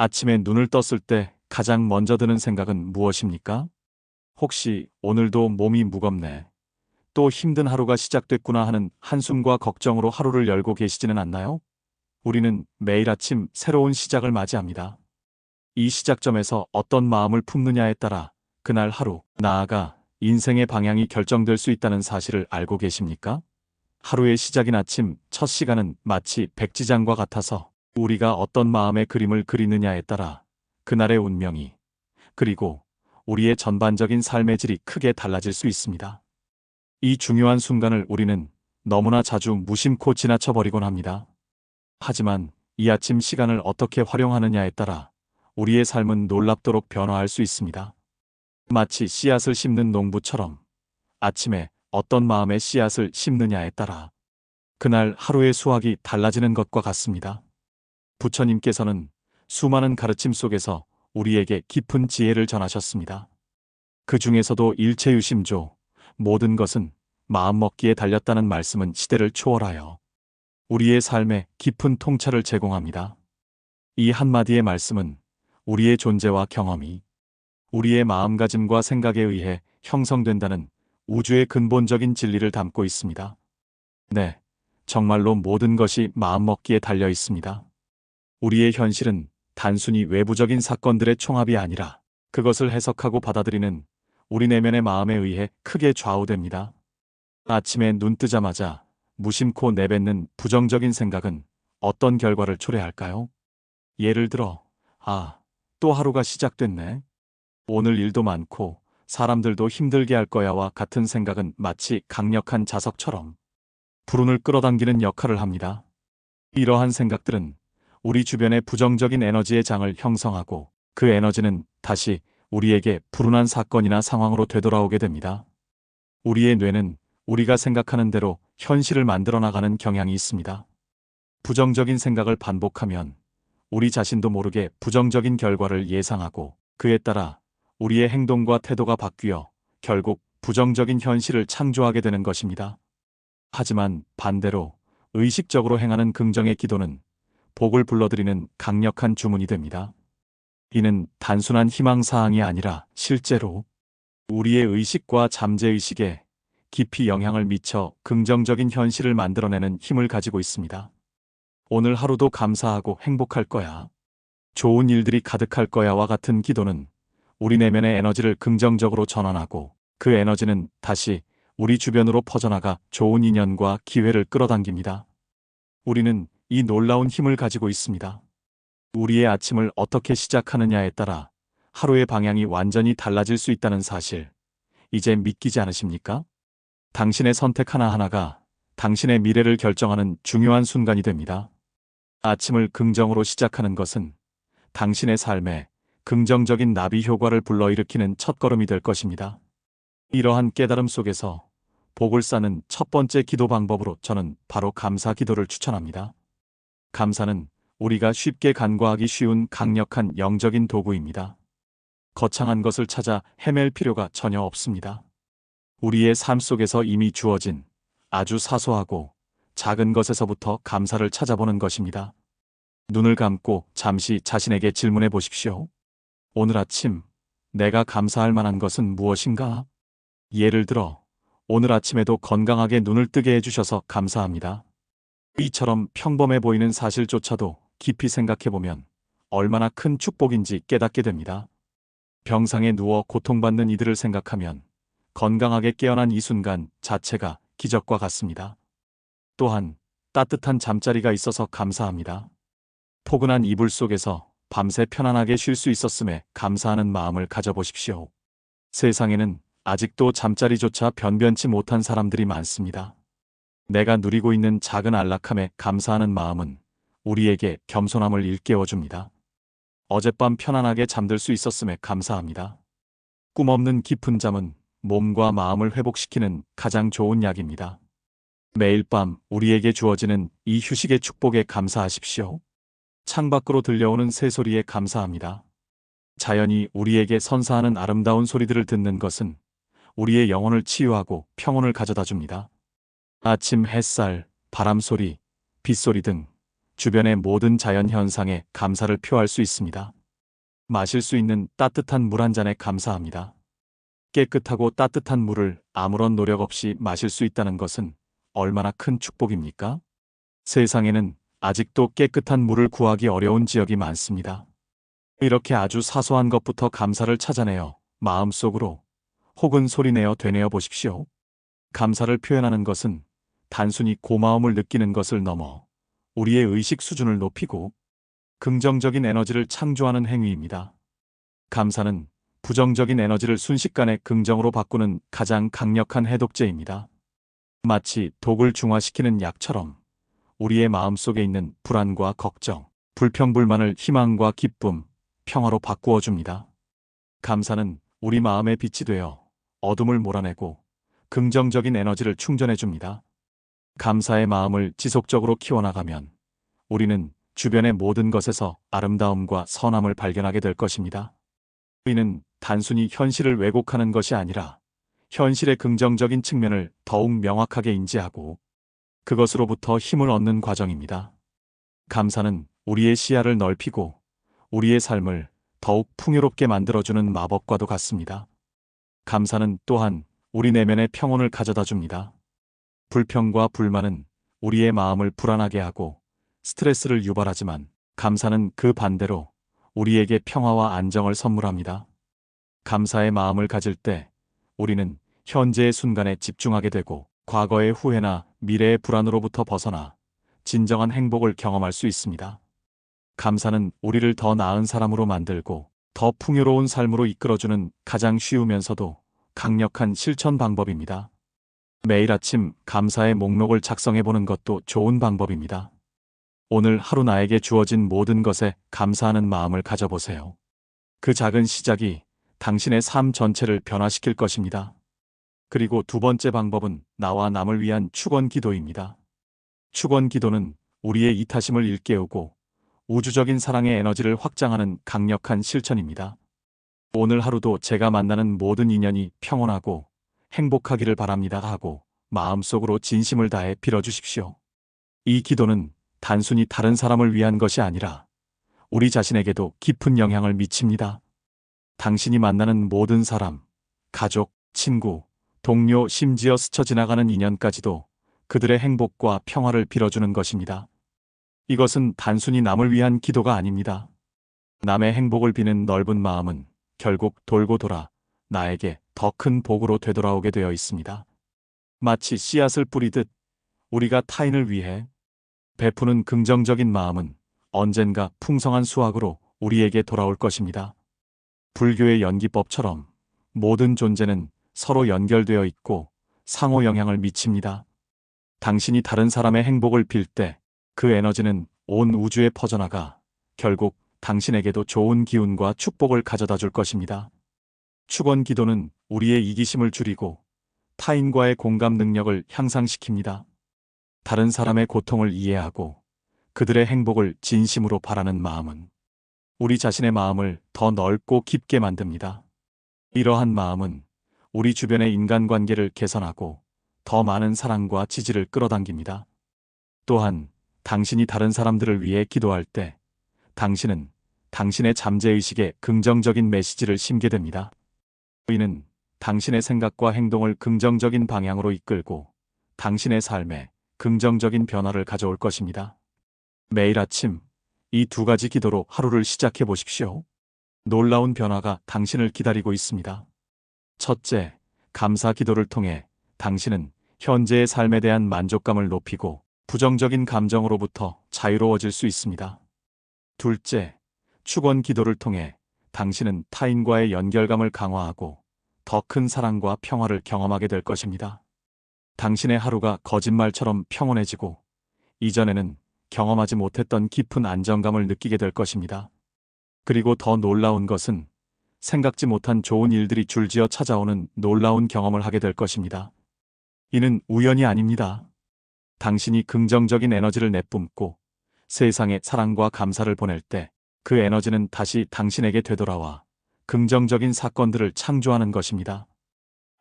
아침에 눈을 떴을 때 가장 먼저 드는 생각은 무엇입니까? 혹시 오늘도 몸이 무겁네. 또 힘든 하루가 시작됐구나 하는 한숨과 걱정으로 하루를 열고 계시지는 않나요? 우리는 매일 아침 새로운 시작을 맞이합니다. 이 시작점에서 어떤 마음을 품느냐에 따라 그날 하루, 나아가 인생의 방향이 결정될 수 있다는 사실을 알고 계십니까? 하루의 시작인 아침 첫 시간은 마치 백지장과 같아서 우리가 어떤 마음의 그림을 그리느냐에 따라 그날의 운명이 그리고 우리의 전반적인 삶의 질이 크게 달라질 수 있습니다. 이 중요한 순간을 우리는 너무나 자주 무심코 지나쳐버리곤 합니다. 하지만 이 아침 시간을 어떻게 활용하느냐에 따라 우리의 삶은 놀랍도록 변화할 수 있습니다. 마치 씨앗을 심는 농부처럼 아침에 어떤 마음의 씨앗을 심느냐에 따라 그날 하루의 수확이 달라지는 것과 같습니다. 부처님께서는 수많은 가르침 속에서 우리에게 깊은 지혜를 전하셨습니다. 그 중에서도 일체유심조, 모든 것은 마음먹기에 달렸다는 말씀은 시대를 초월하여 우리의 삶에 깊은 통찰을 제공합니다. 이 한마디의 말씀은 우리의 존재와 경험이 우리의 마음가짐과 생각에 의해 형성된다는 우주의 근본적인 진리를 담고 있습니다. 네, 정말로 모든 것이 마음먹기에 달려 있습니다. 우리의 현실은 단순히 외부적인 사건들의 총합이 아니라 그것을 해석하고 받아들이는 우리 내면의 마음에 의해 크게 좌우됩니다. 아침에 눈 뜨자마자 무심코 내뱉는 부정적인 생각은 어떤 결과를 초래할까요? 예를 들어, 아, 또 하루가 시작됐네. 오늘 일도 많고 사람들도 힘들게 할 거야와 같은 생각은 마치 강력한 자석처럼 불운을 끌어당기는 역할을 합니다. 이러한 생각들은 우리 주변의 부정적인 에너지의 장을 형성하고 그 에너지는 다시 우리에게 불운한 사건이나 상황으로 되돌아오게 됩니다. 우리의 뇌는 우리가 생각하는 대로 현실을 만들어 나가는 경향이 있습니다. 부정적인 생각을 반복하면 우리 자신도 모르게 부정적인 결과를 예상하고 그에 따라 우리의 행동과 태도가 바뀌어 결국 부정적인 현실을 창조하게 되는 것입니다. 하지만 반대로 의식적으로 행하는 긍정의 기도는 복을 불러들이는 강력한 주문이 됩니다. 이는 단순한 희망사항이 아니라 실제로 우리의 의식과 잠재의식에 깊이 영향을 미쳐 긍정적인 현실을 만들어내는 힘을 가지고 있습니다. 오늘 하루도 감사하고 행복할 거야. 좋은 일들이 가득할 거야와 같은 기도는 우리 내면의 에너지를 긍정적으로 전환하고 그 에너지는 다시 우리 주변으로 퍼져나가 좋은 인연과 기회를 끌어당깁니다. 우리는 이 놀라운 힘을 가지고 있습니다. 우리의 아침을 어떻게 시작하느냐에 따라 하루의 방향이 완전히 달라질 수 있다는 사실, 이제 믿기지 않으십니까? 당신의 선택 하나하나가 당신의 미래를 결정하는 중요한 순간이 됩니다. 아침을 긍정으로 시작하는 것은 당신의 삶에 긍정적인 나비 효과를 불러일으키는 첫걸음이 될 것입니다. 이러한 깨달음 속에서 복을 쌓는 첫 번째 기도 방법으로 저는 바로 감사 기도를 추천합니다. 감사는 우리가 쉽게 간과하기 쉬운 강력한 영적인 도구입니다. 거창한 것을 찾아 헤맬 필요가 전혀 없습니다. 우리의 삶 속에서 이미 주어진 아주 사소하고 작은 것에서부터 감사를 찾아보는 것입니다. 눈을 감고 잠시 자신에게 질문해 보십시오. 오늘 아침 내가 감사할 만한 것은 무엇인가? 예를 들어 오늘 아침에도 건강하게 눈을 뜨게 해주셔서 감사합니다. 이처럼 평범해 보이는 사실조차도 깊이 생각해 보면 얼마나 큰 축복인지 깨닫게 됩니다. 병상에 누워 고통받는 이들을 생각하면 건강하게 깨어난 이 순간 자체가 기적과 같습니다. 또한 따뜻한 잠자리가 있어서 감사합니다. 포근한 이불 속에서 밤새 편안하게 쉴 수 있었음에 감사하는 마음을 가져보십시오. 세상에는 아직도 잠자리조차 변변치 못한 사람들이 많습니다. 내가 누리고 있는 작은 안락함에 감사하는 마음은 우리에게 겸손함을 일깨워줍니다. 어젯밤 편안하게 잠들 수 있었음에 감사합니다. 꿈 없는 깊은 잠은 몸과 마음을 회복시키는 가장 좋은 약입니다. 매일 밤 우리에게 주어지는 이 휴식의 축복에 감사하십시오. 창밖으로 들려오는 새소리에 감사합니다. 자연이 우리에게 선사하는 아름다운 소리들을 듣는 것은 우리의 영혼을 치유하고 평온을 가져다 줍니다. 아침 햇살, 바람 소리, 빗소리 등 주변의 모든 자연 현상에 감사를 표할 수 있습니다. 마실 수 있는 따뜻한 물 한 잔에 감사합니다. 깨끗하고 따뜻한 물을 아무런 노력 없이 마실 수 있다는 것은 얼마나 큰 축복입니까? 세상에는 아직도 깨끗한 물을 구하기 어려운 지역이 많습니다. 이렇게 아주 사소한 것부터 감사를 찾아내어 마음속으로 혹은 소리내어 되뇌어 보십시오. 감사를 표현하는 것은 단순히 고마움을 느끼는 것을 넘어 우리의 의식 수준을 높이고 긍정적인 에너지를 창조하는 행위입니다. 감사는 부정적인 에너지를 순식간에 긍정으로 바꾸는 가장 강력한 해독제입니다. 마치 독을 중화시키는 약처럼 우리의 마음속에 있는 불안과 걱정, 불평불만을 희망과 기쁨, 평화로 바꾸어 줍니다. 감사는 우리 마음의 빛이 되어 어둠을 몰아내고 긍정적인 에너지를 충전해 줍니다. 감사의 마음을 지속적으로 키워나가면 우리는 주변의 모든 것에서 아름다움과 선함을 발견하게 될 것입니다. 이는 단순히 현실을 왜곡하는 것이 아니라 현실의 긍정적인 측면을 더욱 명확하게 인지하고 그것으로부터 힘을 얻는 과정입니다. 감사는 우리의 시야를 넓히고 우리의 삶을 더욱 풍요롭게 만들어주는 마법과도 같습니다. 감사는 또한 우리 내면의 평온을 가져다 줍니다. 불평과 불만은 우리의 마음을 불안하게 하고 스트레스를 유발하지만 감사는 그 반대로 우리에게 평화와 안정을 선물합니다. 감사의 마음을 가질 때 우리는 현재의 순간에 집중하게 되고 과거의 후회나 미래의 불안으로부터 벗어나 진정한 행복을 경험할 수 있습니다. 감사는 우리를 더 나은 사람으로 만들고 더 풍요로운 삶으로 이끌어주는 가장 쉬우면서도 강력한 실천 방법입니다. 매일 아침 감사의 목록을 작성해 보는 것도 좋은 방법입니다. 오늘 하루 나에게 주어진 모든 것에 감사하는 마음을 가져보세요. 그 작은 시작이 당신의 삶 전체를 변화시킬 것입니다. 그리고 두 번째 방법은 나와 남을 위한 축원 기도입니다. 축원 기도는 우리의 이타심을 일깨우고 우주적인 사랑의 에너지를 확장하는 강력한 실천입니다. 오늘 하루도 제가 만나는 모든 인연이 평온하고 행복하기를 바랍니다 하고 마음속으로 진심을 다해 빌어주십시오. 이 기도는 단순히 다른 사람을 위한 것이 아니라 우리 자신에게도 깊은 영향을 미칩니다. 당신이 만나는 모든 사람, 가족, 친구, 동료, 심지어 스쳐 지나가는 인연까지도 그들의 행복과 평화를 빌어주는 것입니다. 이것은 단순히 남을 위한 기도가 아닙니다. 남의 행복을 비는 넓은 마음은 결국 돌고 돌아 나에게 더 큰 복으로 되돌아오게 되어 있습니다. 마치 씨앗을 뿌리듯 우리가 타인을 위해 베푸는 긍정적인 마음은 언젠가 풍성한 수확으로 우리에게 돌아올 것입니다. 불교의 연기법처럼 모든 존재는 서로 연결되어 있고 상호 영향을 미칩니다. 당신이 다른 사람의 행복을 빌 때 그 에너지는 온 우주에 퍼져나가 결국 당신에게도 좋은 기운과 축복을 가져다 줄 것입니다. 축원 기도는 우리의 이기심을 줄이고 타인과의 공감 능력을 향상시킵니다. 다른 사람의 고통을 이해하고 그들의 행복을 진심으로 바라는 마음은 우리 자신의 마음을 더 넓고 깊게 만듭니다. 이러한 마음은 우리 주변의 인간관계를 개선하고 더 많은 사랑과 지지를 끌어당깁니다. 또한 당신이 다른 사람들을 위해 기도할 때 당신은 당신의 잠재의식에 긍정적인 메시지를 심게 됩니다. 이는 당신의 생각과 행동을 긍정적인 방향으로 이끌고 당신의 삶에 긍정적인 변화를 가져올 것입니다. 매일 아침 이 두 가지 기도로 하루를 시작해 보십시오. 놀라운 변화가 당신을 기다리고 있습니다. 첫째, 감사 기도를 통해 당신은 현재의 삶에 대한 만족감을 높이고 부정적인 감정으로부터 자유로워질 수 있습니다. 둘째, 축원 기도를 통해 당신은 타인과의 연결감을 강화하고 더 큰 사랑과 평화를 경험하게 될 것입니다. 당신의 하루가 거짓말처럼 평온해지고 이전에는 경험하지 못했던 깊은 안정감을 느끼게 될 것입니다. 그리고 더 놀라운 것은 생각지 못한 좋은 일들이 줄지어 찾아오는 놀라운 경험을 하게 될 것입니다. 이는 우연이 아닙니다. 당신이 긍정적인 에너지를 내뿜고 세상에 사랑과 감사를 보낼 때 그 에너지는 다시 당신에게 되돌아와 긍정적인 사건들을 창조하는 것입니다.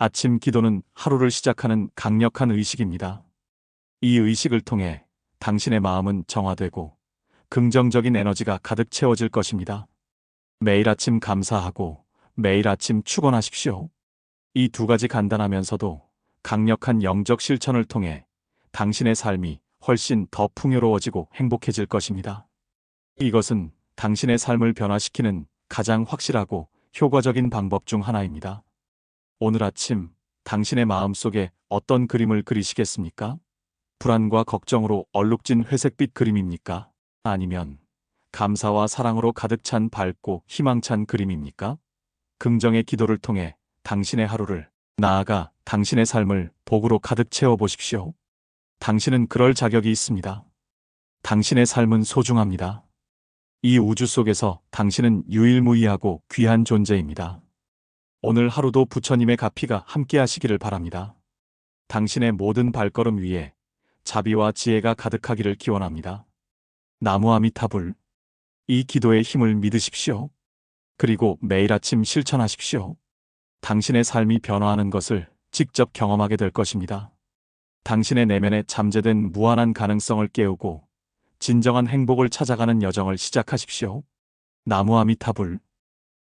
아침 기도는 하루를 시작하는 강력한 의식입니다. 이 의식을 통해 당신의 마음은 정화되고 긍정적인 에너지가 가득 채워질 것입니다. 매일 아침 감사하고 매일 아침 축원하십시오. 이 두 가지 간단하면서도 강력한 영적 실천을 통해 당신의 삶이 훨씬 더 풍요로워지고 행복해질 것입니다. 이것은 당신의 삶을 변화시키는 가장 확실하고 효과적인 방법 중 하나입니다. 오늘 아침 당신의 마음 속에 어떤 그림을 그리시겠습니까? 불안과 걱정으로 얼룩진 회색빛 그림입니까? 아니면 감사와 사랑으로 가득 찬 밝고 희망찬 그림입니까? 긍정의 기도를 통해 당신의 하루를 나아가 당신의 삶을 복으로 가득 채워 보십시오. 당신은 그럴 자격이 있습니다. 당신의 삶은 소중합니다. 이 우주 속에서 당신은 유일무이하고 귀한 존재입니다. 오늘 하루도 부처님의 가피가 함께 하시기를 바랍니다. 당신의 모든 발걸음 위에 자비와 지혜가 가득하기를 기원합니다. 나무 아미타불. 이 기도의 힘을 믿으십시오. 그리고 매일 아침 실천하십시오. 당신의 삶이 변화하는 것을 직접 경험하게 될 것입니다. 당신의 내면에 잠재된 무한한 가능성을 깨우고 진정한 행복을 찾아가는 여정을 시작하십시오. 나무 아미타불.